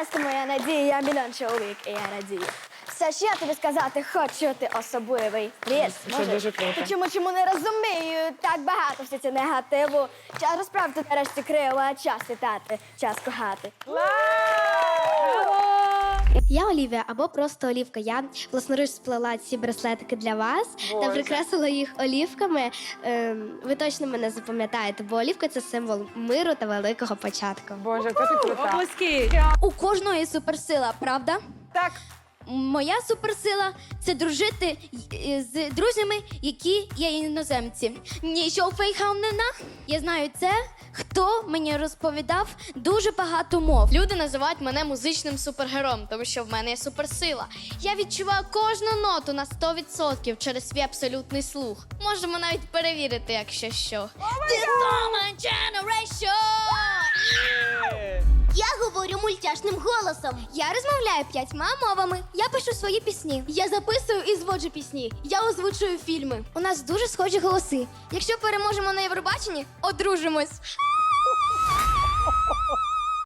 Хрест моя надія, мільйон чоловік, і я радію. Все ж я тобі сказати хочу, ти особливий. Ліс, Це може? дуже круто. Чому чому не розумію? Так багато все це негативу. Час розправити нарешті крила, час літати, час кохати. Я Олівія або просто Олівка. Я власноруч сплела ці браслетики для вас та прикрасила їх олівками. Ем, ви точно мене запам'ятаєте, бо олівка це символ миру та великого початку. Боже, яка ти крута. Оплески. У кожного є суперсила, правда? Так, Моя суперсила це дружити й- з друзями, які є іноземці. Нічого фейхаунена. Я знаю це, хто мені розповідав дуже багато мов. Люди називають мене музичним супергером, тому що в мене є суперсила. Я відчуваю кожну ноту на 100% через свій абсолютний слух. Можемо навіть перевірити, якщо що. Generation! Я говорю мультяшним голосом. Я розмовляю п'ятьма мовами. Я пишу свої пісні. Я записую і зводжу пісні. Я озвучую фільми. У нас дуже схожі голоси. Якщо переможемо на Євробаченні, одружимось. Ha ha ha!